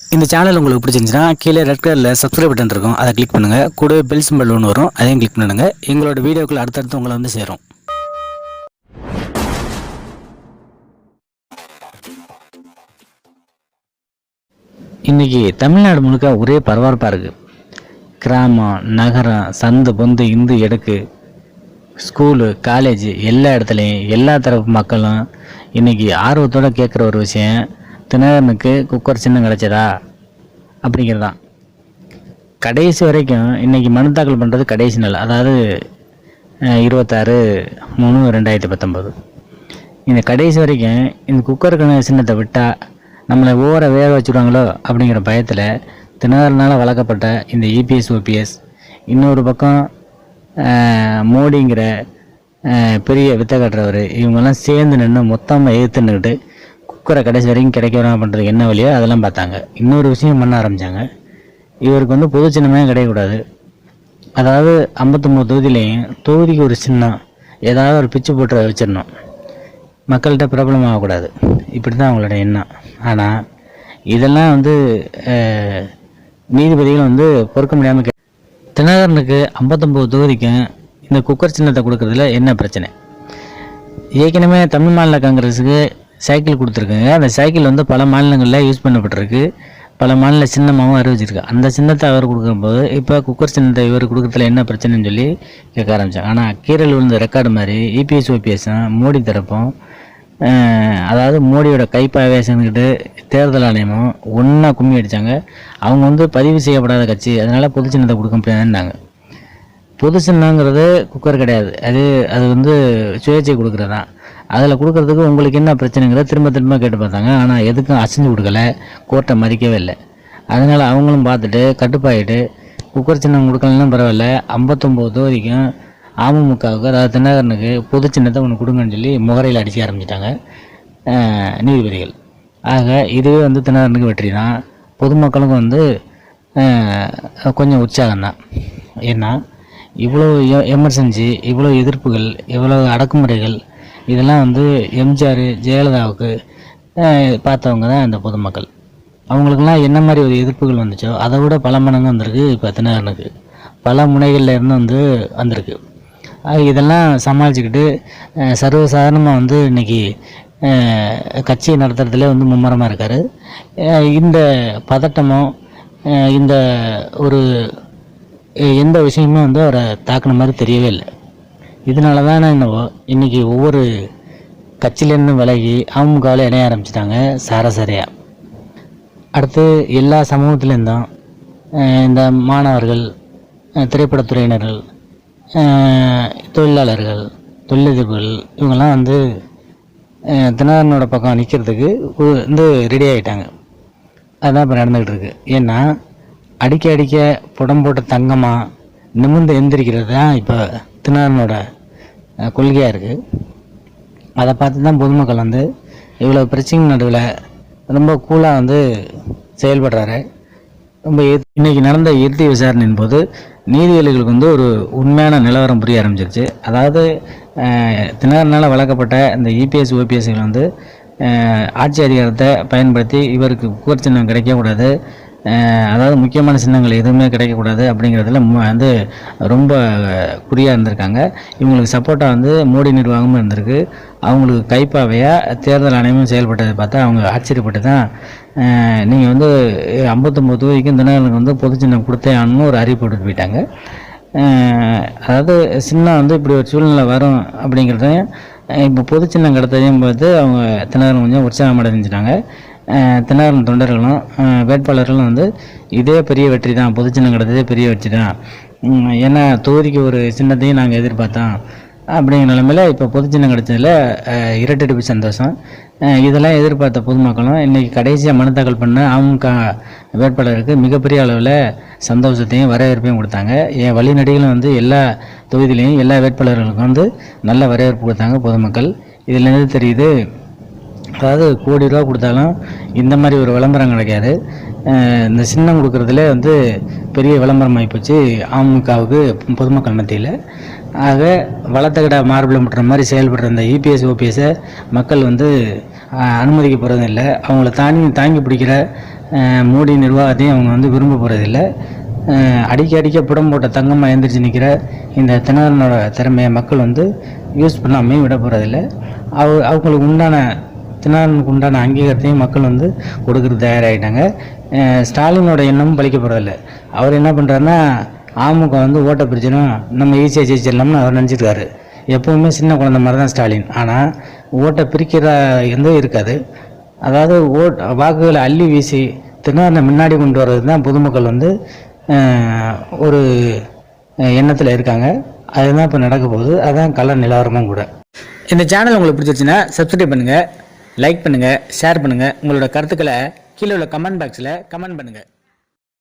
இந்த சேனல் உங்களுக்கு பிடிச்சிருந்துச்சுன்னா கீழே ரெட் கலரில் சப்ஸ்கிரைப் பட்டன் இருக்கும். அதை கிளிக் பண்ணுங்கள் கூடவே பெல் சிம்பிள் ஒன்று வரும். அதையும் கிளிக் பண்ணுங்கள் எங்களோட வீடியோக்கள் அடுத்தடுத்து உங்களை வந்து சேரும். இன்றைக்கி தமிழ்நாடு முழுக்க ஒரே பரபரப்பாக இருக்குது கிராமம் நகரம் சந்து பொந்து இந்து எடக்கு ஸ்கூலு காலேஜ் எல்லா இடத்துலையும் எல்லா தரப்பு மக்களும் இன்றைக்கி ஆர்வத்தோடு கேட்குற ஒரு விஷயம். தினகரனுக்கு குக்கர் சின்னம் கிடச்சதா? அப்படிங்கிறதான். கடைசி வரைக்கும் இன்றைக்கி மனு தாக்கல் பண்ணுறது கடைசி நாள். அதாவது இருபத்தாறு மூணு ரெண்டாயிரத்தி பத்தொம்போது இந்த கடைசி வரைக்கும் இந்த குக்கருக்கான சின்னத்தை விட்டால் நம்மளை ஓர வேக வச்சுடுவாங்களோ அப்படிங்கிற பயத்தில் தினகரனால் வளர்க்கப்பட்ட இந்த இபிஎஸ் ஓபிஎஸ் இன்னொரு பக்கம் மோடிங்கிற பெரிய வித்த காட்டுறவர் இவங்கெல்லாம் சேர்ந்து நின்று மொத்தமாக எதிர்த்துன்னுக்கிட்டு குக்கரை கடைசி வரைக்கும் கிடைக்க அப்படின்றது என்ன வழியோ அதெல்லாம் பார்த்தாங்க. இன்னொரு விஷயம் பண்ண ஆரம்பித்தாங்க இவருக்கு வந்து பொது சின்னமே கிடையக்கூடாது அதாவது ஐம்பத்தொம்போது தொகுதியிலையும் தொகுதிக்கு ஒரு சின்னம் ஏதாவது ஒரு பிச்சு போட்டு வச்சிடணும். மக்கள்கிட்ட பிரபலம் ஆகக்கூடாது. இப்படி தான் அவங்களோட எண்ணம். ஆனால் இதெல்லாம் வந்து நீதிபதிகள் வந்து பொறுக்க முடியாமல் கே தினகரனுக்கு ஐம்பத்தொம்போது தொகுதிக்கும் இந்த குக்கர் சின்னத்தை கொடுக்கறதுல என்ன பிரச்சனை? ஏற்கனவே தமிழ் மாநில காங்கிரஸுக்கு சைக்கிள் கொடுத்துருக்காங்க. அந்த சைக்கிள் வந்து பல மாநிலங்களில் யூஸ் பண்ணப்பட்டிருக்கு. பல மாநில சின்னமாகவும் அறிவிச்சிருக்கு. அந்த சின்னத்தை அவர் கொடுக்கும்போது இப்போ குக்கர் சின்னத்தை இவர் கொடுக்கறதுல என்ன பிரச்சனைன்னு சொல்லி கேட்க ஆரம்பித்தாங்க ஆனால் கீரல் விழுந்த ரெக்கார்டு மாதிரி இபிஎஸ் ஓபிஎஸும் மோடி தரப்பும் அதாவது மோடியோட கைப்பாவே சேர்ந்துக்கிட்டு தேர்தல் ஆணையமும் ஒன்றா கும்மி அடித்தாங்க அவங்க வந்து பதிவு செய்யப்படாத கட்சி. அதனால் பொது சின்னத்தை கொடுக்க முடியாதுன்னாங்க. பொது சின்னங்கிறது குக்கர் கிடையாது. அது அது வந்து சுயேட்சை கொடுக்குறது தான் அதில் கொடுக்கறதுக்கு உங்களுக்கு என்ன பிரச்சனைங்கிறத திரும்ப திரும்ப கேட்டு பார்த்தாங்க. ஆனால் எதுக்கும் அசைஞ்சு கொடுக்கல. கோர்ட்டை மதிக்கவே இல்லை. அதனால் அவங்களும் பார்த்துட்டு கட்டுப்பாயிட்டு குக்கர் சின்னம் கொடுக்கலன்னா பரவாயில்ல ஐம்பத்தொம்போது தொகுதிக்கும் அமமுகவுக்கு அதாவது தினகரனுக்கு பொது சின்னத்தை ஒன்று கொடுங்கன்னு சொல்லி முகரையில் அடிக்க ஆரம்பிச்சிட்டாங்க. நீதிபதிகள். ஆக இதுவே வந்து தினகரனுக்கு வெற்றி தான். பொதுமக்களுக்கும் வந்து கொஞ்சம் உற்சாகம் தான். ஏன்னா இவ்வளோ எமர்ஜென்சி இவ்வளோ எதிர்ப்புகள் இவ்வளோ அடக்குமுறைகள் இதெல்லாம் வந்து எம்ஜிஆர் ஜெயலலிதாவுக்கு பார்த்தவங்க தான் இந்த பொதுமக்கள். அவங்களுக்கெல்லாம் என்ன மாதிரி ஒரு எதிர்ப்புகள் வந்துச்சோ அதை விட பல மடங்கு வந்திருக்கு இப்போ தினகரனுக்கு. பல முனைகளில் இருந்து வந்து வந்திருக்கு. இதெல்லாம் சமாளிச்சுக்கிட்டு சர்வசாதாரணமாக வந்து இன்றைக்கி கட்சியை நடத்துறதுல வந்து மும்முரமாக இருக்கார். இந்த பதட்டமோ இந்த ஒரு எந்த விஷயமும் வந்து அவரை தாக்குன மாதிரி தெரியவே இல்லை. இதனால தான் என்னவோ இன்றைக்கி ஒவ்வொரு கட்சியிலேருந்து விலகி அமுகவில் இணைய ஆரம்பிச்சிட்டாங்க சராசரியாக அடுத்து எல்லா சமூகத்துலேருந்தும் இந்த மாணவர்கள் திரைப்படத்துறையினர்கள் தொழிலாளர்கள் தொழிலதிபர்கள் இவங்கெல்லாம் வந்து தினகரனோட பக்கம் நிற்கிறதுக்கு வந்து ரெடி ஆகிட்டாங்க அதுதான் இப்போ நடந்துக்கிட்டு இருக்கு ஏன்னா அடிக்க அடிக்க புடம் போட்ட தங்கமாக நிமிர்ந்து எந்திரிக்கிறது தான் இப்போ தினகரனோட கொள்கையாக இருக்குது அதை பார்த்து தான் பொதுமக்கள் வந்து இவ்வளோ பிரச்சனை நடுவில் ரொம்ப கூலாக வந்து செயல்படுறாரு. ரொம்ப இன்றைக்கி நடந்த இறுதி விசாரணையின் போது நீதிபதிகளுக்கு வந்து ஒரு உண்மையான நிலவரம் புரிய ஆரம்பிச்சிருச்சு. அதாவது தினகரனால் வளர்க்கப்பட்ட இந்த இபிஎஸ் ஓபிஎஸ்கள் வந்து ஆட்சி அதிகாரத்தை பயன்படுத்தி இவருக்கு குக்கர் சின்னம் கிடைக்கக்கூடாது. அதாவது முக்கியமான சின்னங்கள் எதுவுமே கிடைக்கக்கூடாது அப்படிங்கிறதுல வந்து ரொம்ப குறியாக இருந்திருக்காங்க. இவங்களுக்கு சப்போர்ட்டாக வந்து மோடி நிர்வாகமும் இருந்திருக்கு. அவங்களுக்கு கைப்பாவையாக தேர்தல் ஆணையமும் செயல்பட்டதை பார்த்தா அவங்க ஆச்சரியப்பட்டு தான் நீங்கள் வந்து ஐம்பத்தொம்போது தொகுதிக்கும் தினகரனுக்கு வந்து பொது சின்னம் கொடுத்தே ஆகணும்னு ஒரு அறிவிப்பு போட்டு போயிட்டாங்க. அதாவது சின்னம் வந்து இப்படி ஒரு சூழ்நிலை வரும் அப்படிங்கிறதையும் இப்போ பொது சின்னம் கிடைத்ததையும் பார்த்து அவங்க தினகரன் கொஞ்சம் உற்சாகம் அடைஞ்சிட்டாங்க. அஹ், தினகரன் தொண்டர்களும் வேட்பாளர்களும் வந்து இதே பெரிய வெற்றி தான். பொது சின்னம் கிடைத்ததே பெரிய வெற்றி தான். ஏன்னா தொகுதிக்கு ஒரு சின்னத்தையும் நாங்கள் எதிர்பார்த்தோம். அப்படிங்கிற நிலமையில இப்போ பொதுச்சின்னம் கிடைச்சதில் இரட்டடிப்பு சந்தோஷம். இதெல்லாம் எதிர்பார்த்த பொதுமக்களும் இன்றைக்கி கடைசியாக மனு தாக்கல் பண்ண அமமுக வேட்பாளருக்கு மிகப்பெரிய அளவில் சந்தோஷத்தையும் வரவேற்பையும் கொடுத்தாங்க. என் வழிநடிகளும் வந்து எல்லா தொகுதியிலையும் எல்லா வேட்பாளர்களுக்கும் வந்து நல்ல வரவேற்பு கொடுத்தாங்க பொதுமக்கள். இதுலேருந்து தெரியுது அதாவது கோடி ரூபா கொடுத்தாலும் இந்த மாதிரி ஒரு விளம்பரம் கிடைக்காது. இந்த சின்னம் கொடுக்கறதுல வந்து பெரிய விளம்பரம் ஆகிப்போச்சு அமமுகவுக்கு பொதுமக்கள் மத்தியில். ஆக வளர்த்தக்கடா மார்பிளம் மாதிரி செயல்படுற இந்த இபிஎஸ் ஓபிஎஸை மக்கள் வந்து அனுமதிக்க போகிறதில்லை இல்லை அவங்கள தாங்கி தாங்கி பிடிக்கிற மோடி நிர்வாகத்தையும் அவங்க வந்து விரும்ப போகிறதில்ல அடிக்க அடிக்க புடம் போட்ட தங்கமாக எழுந்திரிச்சு நிற்கிற இந்த தினகரனோட திறமையை மக்கள் வந்து யூஸ் பண்ணாமையும் விட போகிறதில்ல அவ அவங்களுக்கு உண்டான தினகரனுக்கு உண்டான அங்கீகாரத்தையும் மக்கள் வந்து கொடுக்கறது தயாராகிட்டாங்க ஸ்டாலினோட எண்ணமும் பழிக்க போகிறதில்ல அவர் என்ன பண்ணுறாருன்னா ஆமுக வந்து ஓட்டை பிரச்சனும் நம்ம ஈஸியாக ஜெயிச்சிடலாம்னு அவர் நினச்சிருக்காரு. எப்பவுமே சின்ன குழந்தை மாதிரி தான் ஸ்டாலின். ஆனால் ஓட்டை பிரிக்கிற எந்த இருக்காது. அதாவது ஓட் வாக்குகளை அள்ளி வீசி தினகரனை முன்னாடி கொண்டு வர்றது தான் பொதுமக்கள் வந்து ஒரு எண்ணத்தில் இருக்காங்க. அதுதான் இப்போ நடக்க போகுது. அதுதான் கலர் நிலவரமும் கூட. இந்த சேனல் உங்களுக்கு பிடிச்சிருச்சுன்னா சப்ஸ்கிரைப் பண்ணுங்கள் லைக் பண்ணுங்கள் ஷேர் பண்ணுங்கள் உங்களோட கருத்துக்களை கீழே உள்ள கமெண்ட் பாக்ஸில் கமெண்ட் பண்ணுங்கள்